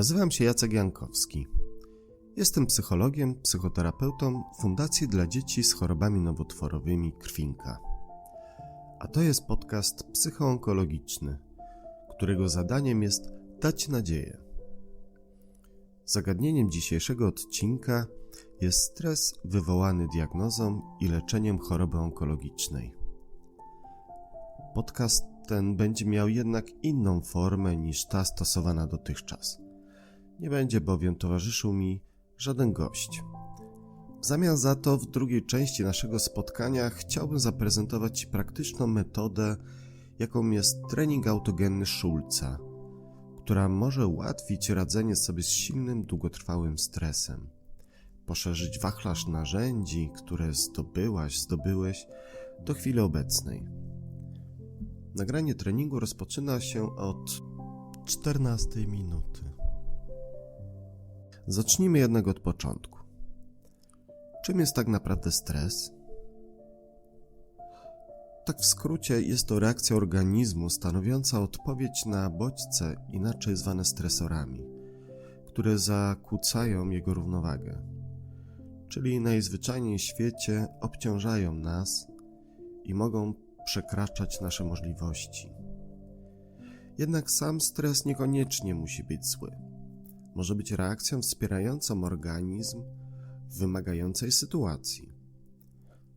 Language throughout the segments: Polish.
Nazywam się Jacek Jankowski. Jestem psychologiem, psychoterapeutą Fundacji dla Dzieci z chorobami nowotworowymi Krwinka. A to jest podcast psychoonkologiczny, którego zadaniem jest dać nadzieję. Zagadnieniem dzisiejszego odcinka jest stres wywołany diagnozą i leczeniem choroby onkologicznej. Podcast ten będzie miał jednak inną formę niż ta stosowana dotychczas. Nie będzie bowiem towarzyszył mi żaden gość. W zamian za to, w drugiej części naszego spotkania chciałbym zaprezentować Ci praktyczną metodę, jaką jest trening autogenny Schulza, która może ułatwić radzenie sobie z silnym, długotrwałym stresem, poszerzyć wachlarz narzędzi, które zdobyłaś, zdobyłeś do chwili obecnej. Nagranie treningu rozpoczyna się od 14 minuty. Zacznijmy jednak od początku. Czym jest tak naprawdę stres? Tak w skrócie, jest to reakcja organizmu stanowiąca odpowiedź na bodźce, inaczej zwane stresorami, które zakłócają jego równowagę, czyli najzwyczajniej w świecie obciążają nas i mogą przekraczać nasze możliwości. Jednak sam stres niekoniecznie musi być zły. Może być reakcją wspierającą organizm w wymagającej sytuacji.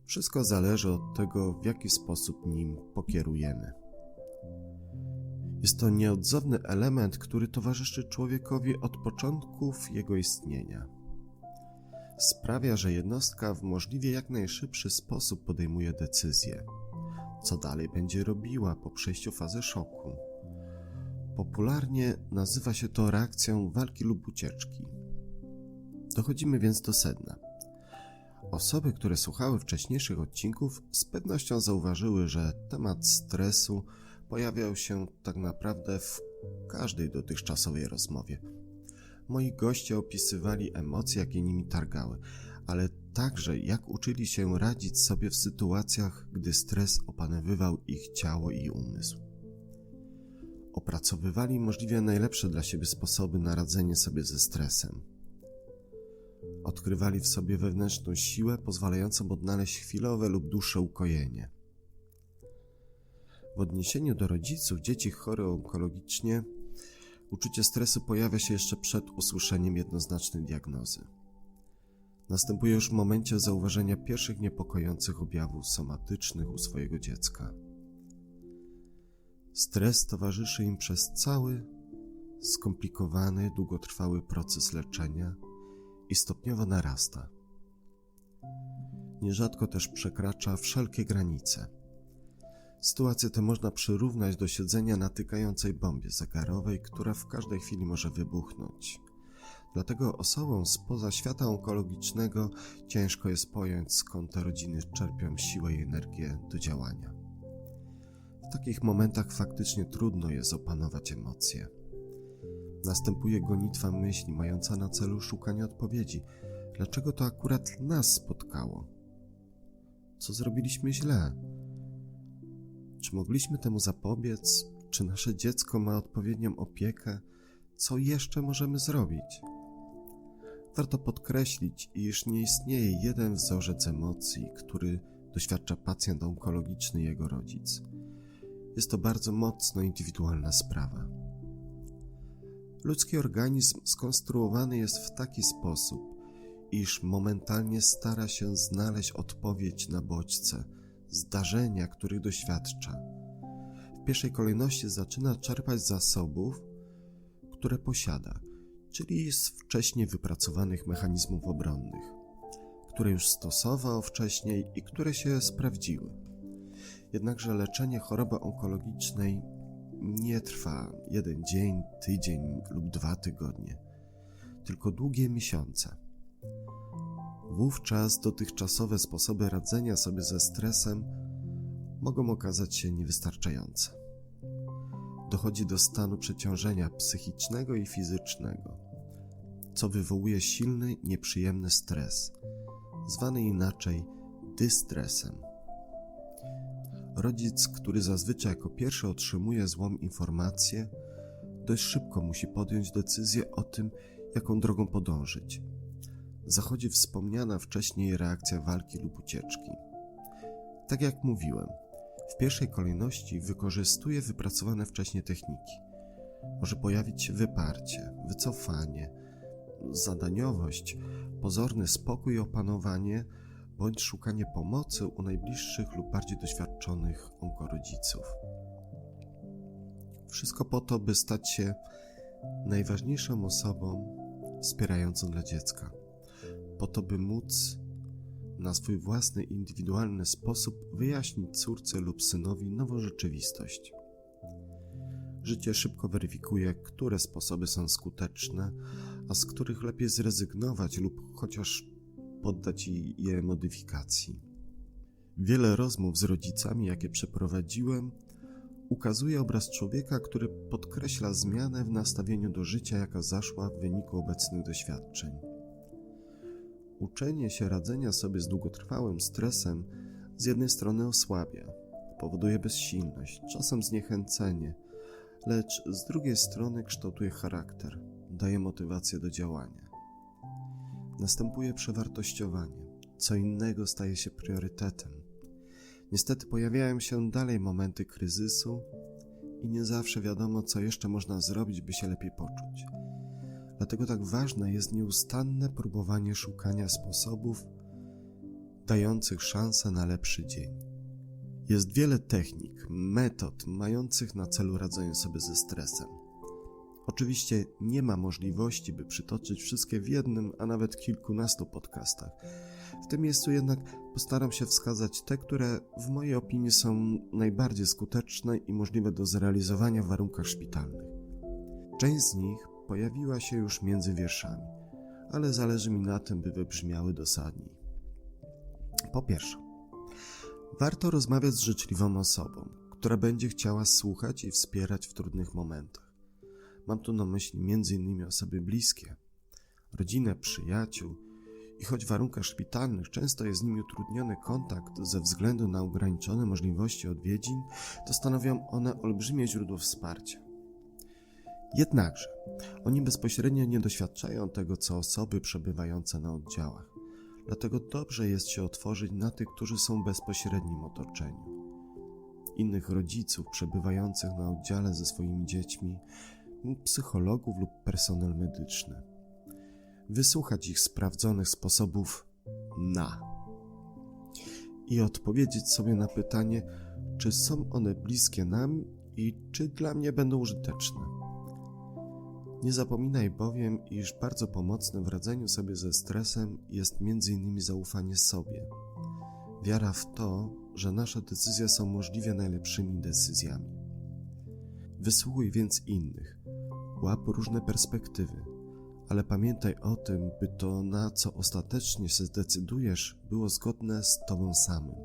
Wszystko zależy od tego, w jaki sposób nim pokierujemy. Jest to nieodzowny element, który towarzyszy człowiekowi od początków jego istnienia. Sprawia, że jednostka w możliwie jak najszybszy sposób podejmuje decyzje co dalej będzie robiła po przejściu fazy szoku. Popularnie nazywa się to reakcją walki lub ucieczki. Dochodzimy więc do sedna. Osoby, które słuchały wcześniejszych odcinków, z pewnością zauważyły, że temat stresu pojawiał się tak naprawdę w każdej dotychczasowej rozmowie. Moi goście opisywali emocje, jakie nimi targały, ale także jak uczyli się radzić sobie w sytuacjach, gdy stres opanowywał ich ciało i umysł. Opracowywali możliwie najlepsze dla siebie sposoby na radzenie sobie ze stresem. Odkrywali w sobie wewnętrzną siłę pozwalającą odnaleźć chwilowe lub dłuższe ukojenie. W odniesieniu do rodziców dzieci chorych onkologicznie, uczucie stresu pojawia się jeszcze przed usłyszeniem jednoznacznej diagnozy następuje już w momencie zauważenia pierwszych niepokojących objawów somatycznych u swojego dziecka. Stres towarzyszy im przez cały skomplikowany, długotrwały proces leczenia i stopniowo narasta. Nierzadko też przekracza wszelkie granice. Sytuację tę można przyrównać do siedzenia na tykającej bombie zegarowej, która w każdej chwili może wybuchnąć. Dlatego osobom spoza świata onkologicznego ciężko jest pojąć, skąd te rodziny czerpią siłę i energię do działania. Takich momentach faktycznie trudno jest opanować emocje. Następuje gonitwa myśli, mająca na celu szukanie odpowiedzi. Dlaczego to akurat nas spotkało? Co zrobiliśmy źle? Czy mogliśmy temu zapobiec? Czy nasze dziecko ma odpowiednią opiekę? Co jeszcze możemy zrobić? Warto podkreślić, iż nie istnieje jeden wzorzec emocji, który doświadcza pacjent onkologiczny i jego rodzic. Jest to bardzo mocno indywidualna sprawa. Ludzki organizm skonstruowany jest w taki sposób, iż momentalnie stara się znaleźć odpowiedź na bodźce, zdarzenia, których doświadcza. W pierwszej kolejności zaczyna czerpać zasobów, które posiada – czyli z wcześniej wypracowanych mechanizmów obronnych, które już stosował wcześniej i które się sprawdziły. Jednakże leczenie choroby onkologicznej nie trwa jeden dzień, tydzień lub dwa tygodnie, tylko długie miesiące. Wówczas dotychczasowe sposoby radzenia sobie ze stresem mogą okazać się niewystarczające. Dochodzi do stanu przeciążenia psychicznego i fizycznego, co wywołuje silny, nieprzyjemny stres, zwany inaczej dystresem. Rodzic, który zazwyczaj jako pierwszy otrzymuje złą informację, dość szybko musi podjąć decyzję o tym, jaką drogą podążyć. Zachodzi wspomniana wcześniej reakcja walki lub ucieczki. Tak jak mówiłem, w pierwszej kolejności wykorzystuje wypracowane wcześniej techniki. Może pojawić się wyparcie, wycofanie, zadaniowość, pozorny spokój i opanowanie, bądź szukanie pomocy u najbliższych lub bardziej doświadczonych onkorodziców. Wszystko po to, by stać się najważniejszą osobą wspierającą dla dziecka. Po to, by móc na swój własny, indywidualny sposób wyjaśnić córce lub synowi nową rzeczywistość. Życie szybko weryfikuje, które sposoby są skuteczne, a z których lepiej zrezygnować lub chociaż poddać je modyfikacji. Wiele rozmów z rodzicami, jakie przeprowadziłem, ukazuje obraz człowieka, który podkreśla zmianę w nastawieniu do życia, jaka zaszła w wyniku obecnych doświadczeń. Uczenie się radzenia sobie z długotrwałym stresem z jednej strony osłabia, powoduje bezsilność, czasem zniechęcenie, lecz z drugiej strony kształtuje charakter, daje motywację do działania. Następuje przewartościowanie, co innego staje się priorytetem. Niestety pojawiają się dalej momenty kryzysu i nie zawsze wiadomo, co jeszcze można zrobić, by się lepiej poczuć. Dlatego tak ważne jest nieustanne próbowanie szukania sposobów dających szansę na lepszy dzień. Jest wiele technik, metod mających na celu radzenie sobie ze stresem. Oczywiście nie ma możliwości, by przytoczyć wszystkie w jednym, a nawet kilkunastu podcastach. W tym miejscu jednak postaram się wskazać te, które w mojej opinii są najbardziej skuteczne i możliwe do zrealizowania w warunkach szpitalnych. Część z nich pojawiła się już między wierszami, ale zależy mi na tym, by wybrzmiały dosadniej. Po pierwsze, warto rozmawiać z życzliwą osobą, która będzie chciała słuchać i wspierać w trudnych momentach. Mam tu na myśli m.in. osoby bliskie, rodzinę, przyjaciół i choć w warunkach szpitalnych często jest z nimi utrudniony kontakt ze względu na ograniczone możliwości odwiedzin, to stanowią one olbrzymie źródło wsparcia. Jednakże oni bezpośrednio nie doświadczają tego, co osoby przebywające na oddziałach. Dlatego dobrze jest się otworzyć na tych, którzy są w bezpośrednim otoczeniu. Innych rodziców przebywających na oddziale ze swoimi dziećmi, psychologów lub personel medyczny. Wysłuchać ich sprawdzonych sposobów na i odpowiedzieć sobie na pytanie, czy są one bliskie nam i czy dla mnie będą użyteczne. Nie zapominaj bowiem, iż bardzo pomocne w radzeniu sobie ze stresem jest m.in. zaufanie sobie. Wiara w to, że nasze decyzje są możliwie najlepszymi decyzjami. Wysłuchuj więc innych, łap różne perspektywy, ale pamiętaj o tym, by to, na co ostatecznie się zdecydujesz, było zgodne z Tobą samym.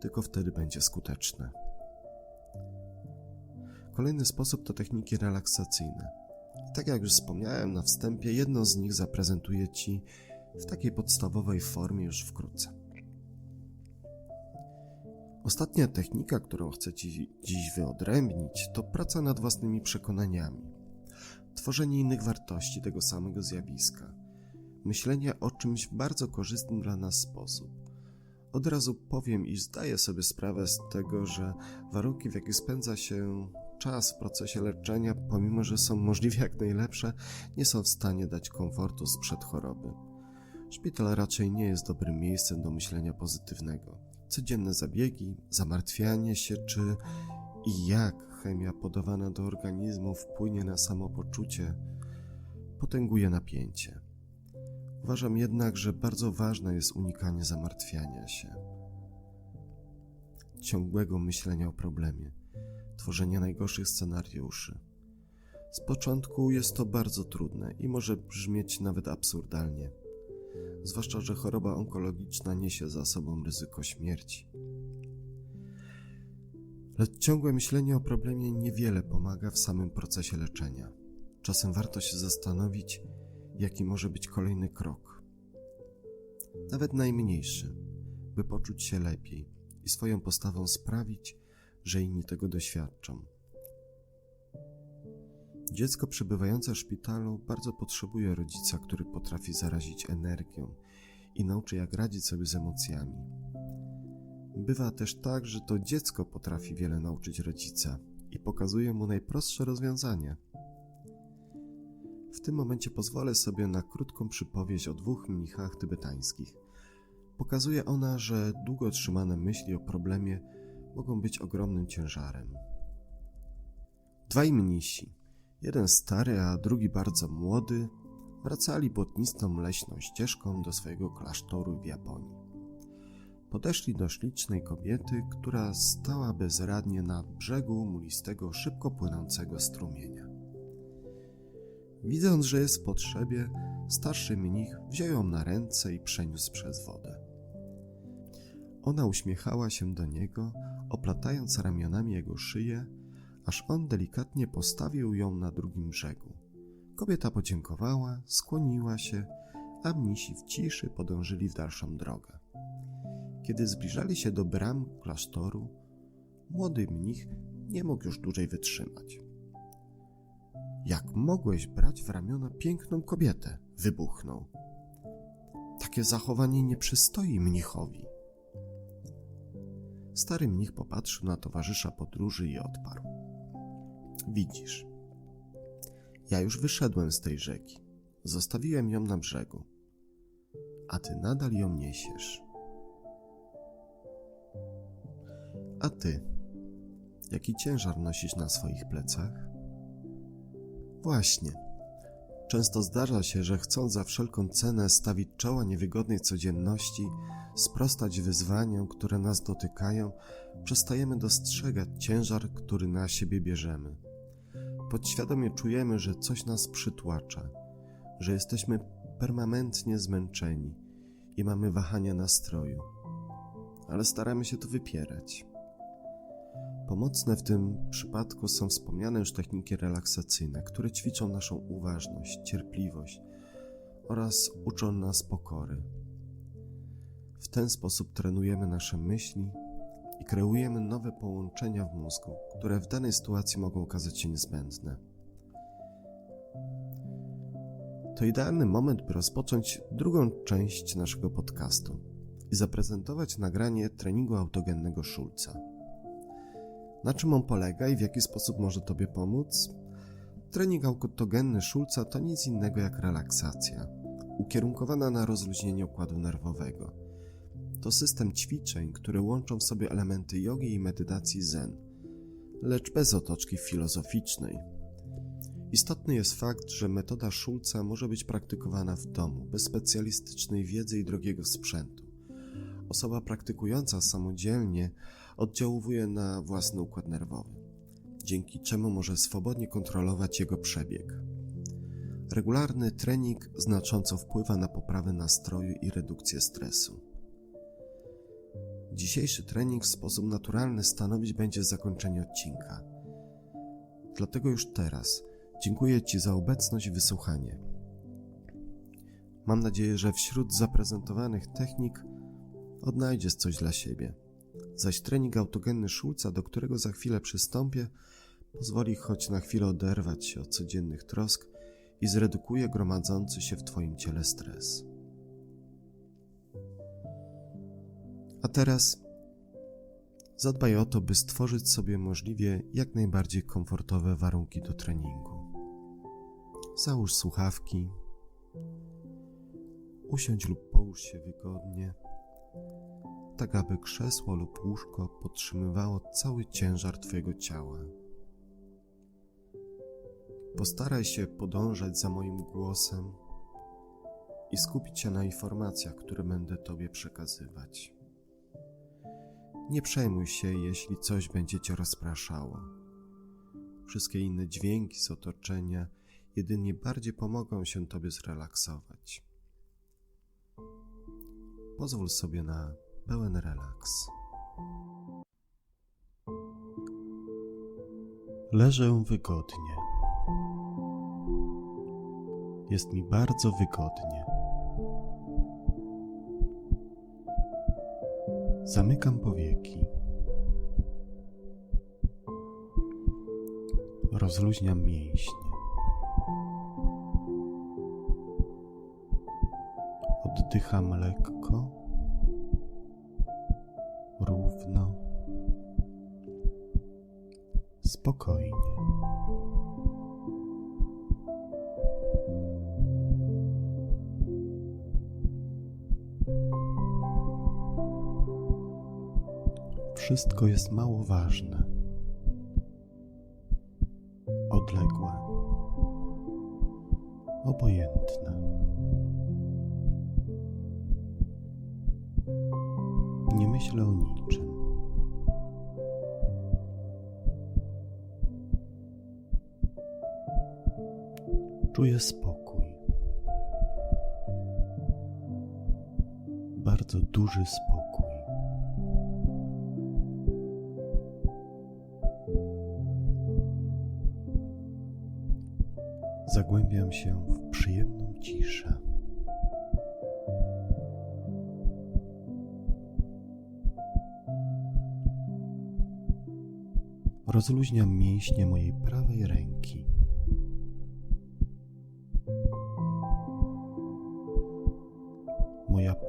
Tylko wtedy będzie skuteczne. Kolejny sposób to techniki relaksacyjne. Tak jak już wspomniałem na wstępie, jedno z nich zaprezentuję Ci w takiej podstawowej formie już wkrótce. Ostatnia technika, którą chcę Ci dziś wyodrębnić, to praca nad własnymi przekonaniami, tworzenie innych wartości tego samego zjawiska, myślenie o czymś w bardzo korzystnym dla nas sposób. Od razu powiem, iż zdaję sobie sprawę z tego, że warunki, w jakich spędza się czas w procesie leczenia, pomimo że są możliwie jak najlepsze, nie są w stanie dać komfortu sprzed choroby. Szpital raczej nie jest dobrym miejscem do myślenia pozytywnego. Codzienne zabiegi, zamartwianie się, czy i jak chemia podawana do organizmu wpłynie na samopoczucie, potęguje napięcie. Uważam jednak, że bardzo ważne jest unikanie zamartwiania się, ciągłego myślenia o problemie tworzenia najgorszych scenariuszy. Z początku jest to bardzo trudne i może brzmieć nawet absurdalnie, zwłaszcza, że choroba onkologiczna niesie za sobą ryzyko śmierci. Lecz ciągłe myślenie o problemie niewiele pomaga w samym procesie leczenia. Czasem warto się zastanowić, jaki może być kolejny krok. Nawet najmniejszy, by poczuć się lepiej i swoją postawą sprawić, że inni tego doświadczą. Dziecko przebywające w szpitalu bardzo potrzebuje rodzica, który potrafi zarazić energią i nauczy, jak radzić sobie z emocjami. Bywa też tak, że to dziecko potrafi wiele nauczyć rodzica i pokazuje mu najprostsze rozwiązania. W tym momencie pozwolę sobie na krótką przypowieść o dwóch mnichach tybetańskich. Pokazuje ona, że długo trzymane myśli o problemie mogą być ogromnym ciężarem. Dwaj mnisi, jeden stary, a drugi bardzo młody, wracali błotnistą leśną ścieżką do swojego klasztoru w Japonii. Podeszli do ślicznej kobiety, która stała bezradnie na brzegu mulistego, szybko płynącego strumienia. Widząc, że jest w potrzebie, starszy mnich wziął ją na ręce i przeniósł przez wodę. Ona uśmiechała się do niego, oplatając ramionami jego szyję, aż on delikatnie postawił ją na drugim brzegu. Kobieta podziękowała, skłoniła się, a mnisi w ciszy podążyli w dalszą drogę. Kiedy zbliżali się do bram klasztoru, młody mnich nie mógł już dłużej wytrzymać. Jak mogłeś brać w ramiona piękną kobietę? wybuchnął. Takie zachowanie nie przystoi mnichowi. Stary mnich popatrzył na towarzysza podróży i odparł. Widzisz, ja już wyszedłem z tej rzeki. Zostawiłem ją na brzegu, a ty nadal ją niesiesz. A ty, jaki ciężar nosisz na swoich plecach? Właśnie. Często zdarza się, że chcąc za wszelką cenę stawić czoła niewygodnej codzienności, sprostać wyzwaniom, które nas dotykają, przestajemy dostrzegać ciężar, który na siebie bierzemy. Podświadomie czujemy, że coś nas przytłacza, że jesteśmy permanentnie zmęczeni i mamy wahania nastroju, ale staramy się to wypierać. Pomocne w tym przypadku są wspomniane już techniki relaksacyjne, które ćwiczą naszą uważność, cierpliwość oraz uczą nas pokory. W ten sposób trenujemy nasze myśli i kreujemy nowe połączenia w mózgu, które w danej sytuacji mogą okazać się niezbędne. To idealny moment, by rozpocząć drugą część naszego podcastu i zaprezentować nagranie treningu autogennego Schulza. Na czym on polega i w jaki sposób może Tobie pomóc? Trening autogenny Schulza to nic innego jak relaksacja, ukierunkowana na rozluźnienie układu nerwowego. To system ćwiczeń, które łączą w sobie elementy jogi i medytacji zen, lecz bez otoczki filozoficznej. Istotny jest fakt, że metoda Schulza może być praktykowana w domu, bez specjalistycznej wiedzy i drogiego sprzętu. Osoba praktykująca samodzielnie oddziałuje na własny układ nerwowy, dzięki czemu może swobodnie kontrolować jego przebieg. Regularny trening znacząco wpływa na poprawę nastroju i redukcję stresu. Dzisiejszy trening w sposób naturalny stanowić będzie zakończenie odcinka. Dlatego już teraz dziękuję Ci za obecność i wysłuchanie. Mam nadzieję, że wśród zaprezentowanych technik odnajdziesz coś dla siebie zaś trening autogenny Schulza, do którego za chwilę przystąpię, pozwoli choć na chwilę oderwać się od codziennych trosk i zredukuje gromadzący się w Twoim ciele stres. A teraz zadbaj o to, by stworzyć sobie możliwie jak najbardziej komfortowe warunki do treningu. Załóż słuchawki, usiądź lub połóż się wygodnie tak aby krzesło lub łóżko podtrzymywało cały ciężar Twojego ciała. Postaraj się podążać za moim głosem i skupić się na informacjach, które będę Tobie przekazywać. Nie przejmuj się, jeśli coś będzie Cię rozpraszało. Wszystkie inne dźwięki z otoczenia jedynie bardziej pomogą się Tobie zrelaksować. Pozwól sobie na pełen relaks. Leżę wygodnie. Jest mi bardzo wygodnie. Zamykam powieki. Rozluźniam mięśnie. Oddycham lekko. Spokojnie. Wszystko jest mało ważne, odległe, obojętne. Nie myślę o niczym. Czuję spokój. Bardzo duży spokój. Zagłębiam się w przyjemną ciszę. Rozluźniam mięśnie mojej prawej ręki.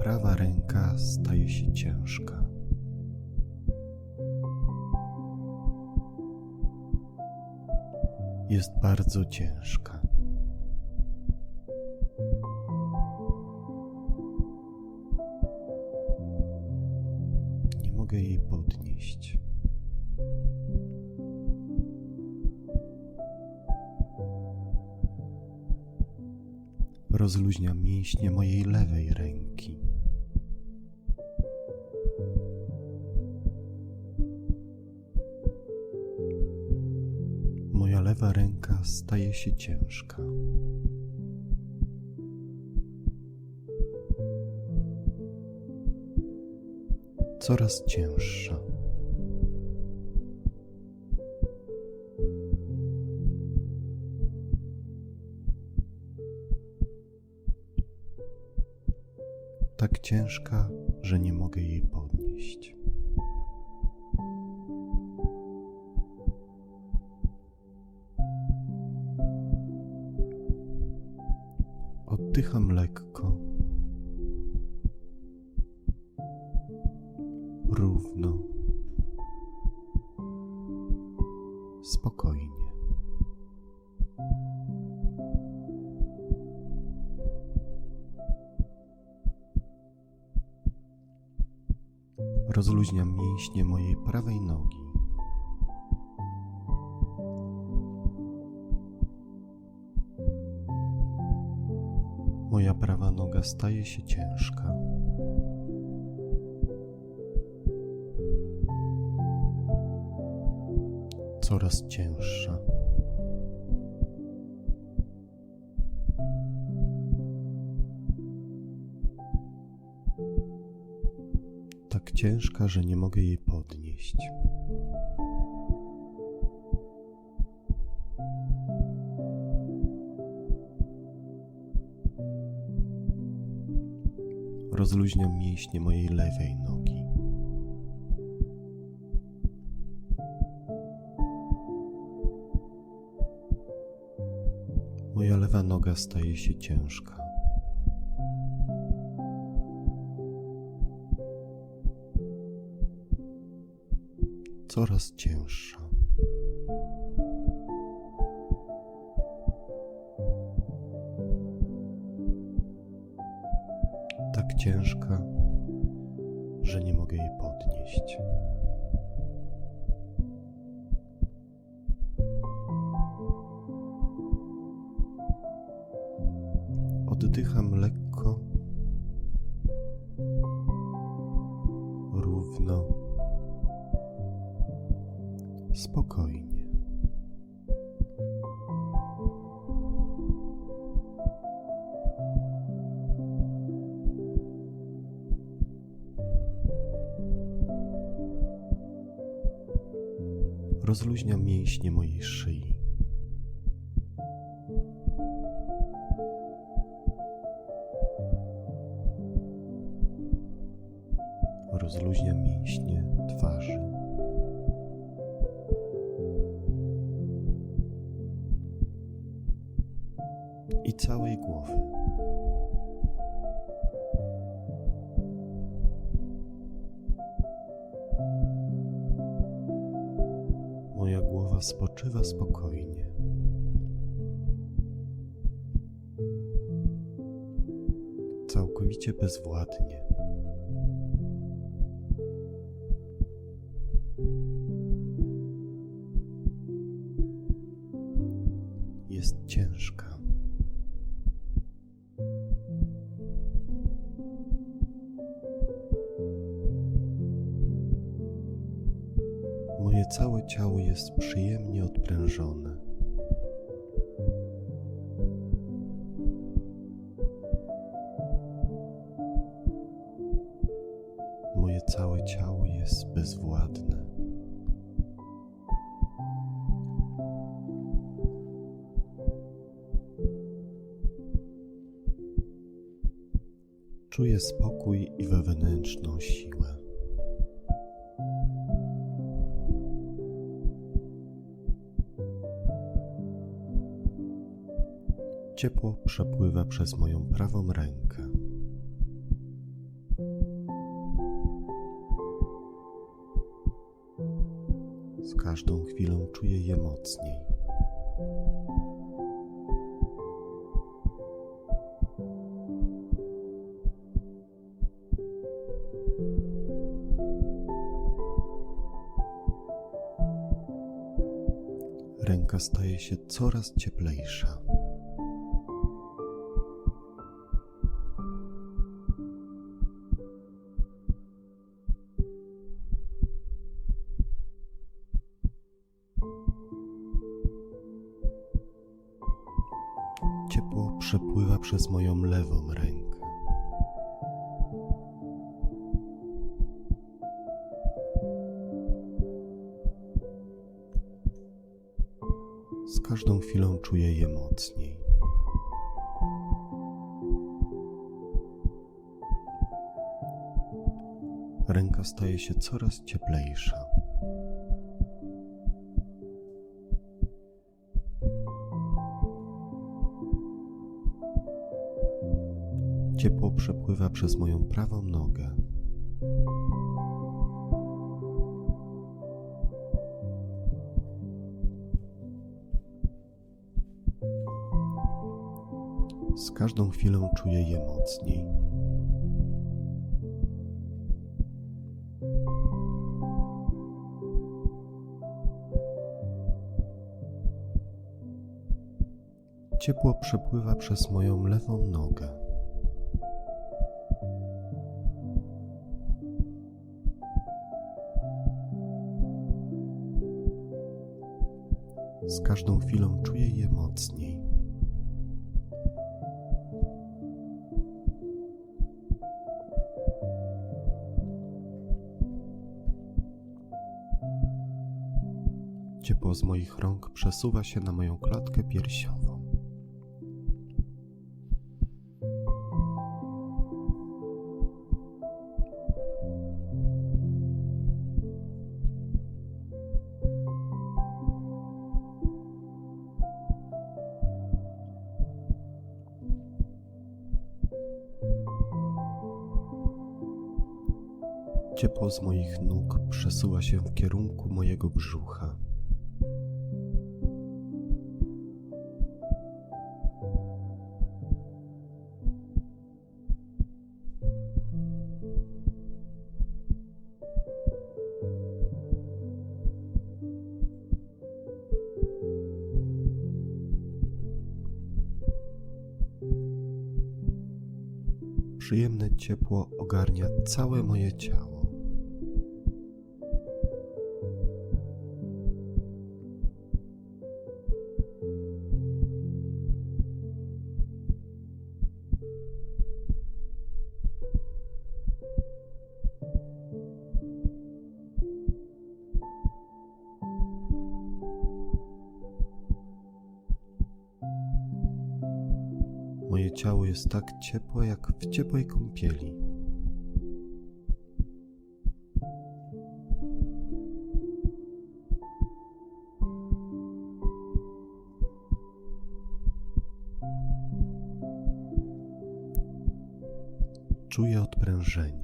Prawa ręka staje się ciężka. Jest bardzo ciężka. Nie mogę jej podnieść. Rozluźniam mięśnie mojej lewej się ciężka. Coraz cięższa. tak ciężka, że nie mogę jej podnieść. Oddycham lekko, równo, spokojnie. Rozluźniam mięśnie mojej prawej nogi. Moja prawa noga staje się ciężka. Coraz cięższa. tak ciężka, że nie mogę jej podnieść. Rozluźniam mięśnie mojej lewej nogi. Moja lewa noga staje się ciężka. coraz cięższa. Ciężka, że nie mogę jej podnieść. Rozluźniam mięśnie mojej szyi. Rozluźniam mięśnie twarzy. i całej głowy. Spoczywa spokojnie. Całkowicie bezwładnie. Całe ciało jest przyjemnie odprężone. Przepływa przez moją prawą rękę. Z każdą chwilą czuję je mocniej. Ręka staje się coraz cieplejsza. Przez moją lewą rękę. Z każdą chwilą czuję je mocniej. Ręka staje się coraz cieplejsza. Ciepło przepływa przez moją prawą nogę. Z każdą chwilą czuję je mocniej. Ciepło przepływa przez moją lewą nogę. Każdą chwilą czuję je mocniej. Ciepło z moich rąk przesuwa się na moją klatkę piersiową. Z moich nóg przesuwa się w kierunku mojego brzucha. Przyjemne ciepło ogarnia całe moje ciało. Jest tak ciepłe jak w ciepłej kąpieli. Czuję odprężenie.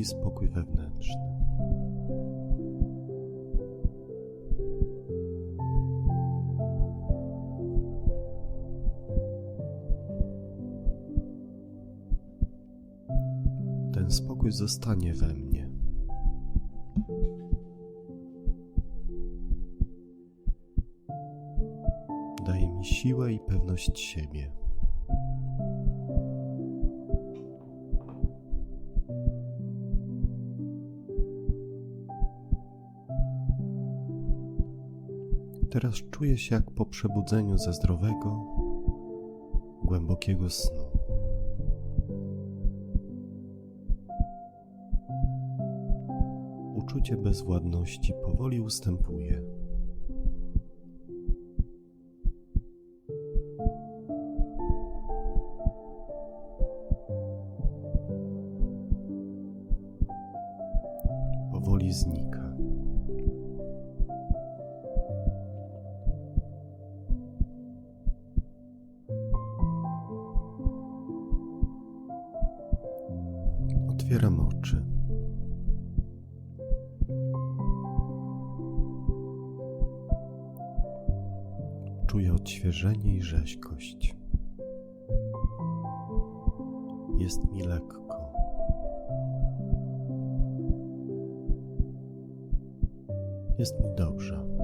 Wielki spokój wewnętrzny. Ten spokój zostanie we mnie. Daje mi siłę i pewność siebie. Teraz czuję się jak po przebudzeniu ze zdrowego, głębokiego snu. Uczucie bezwładności powoli ustępuje. Czuję odświeżenie i rzeźkość. Jest mi lekko. Jest mi dobrze.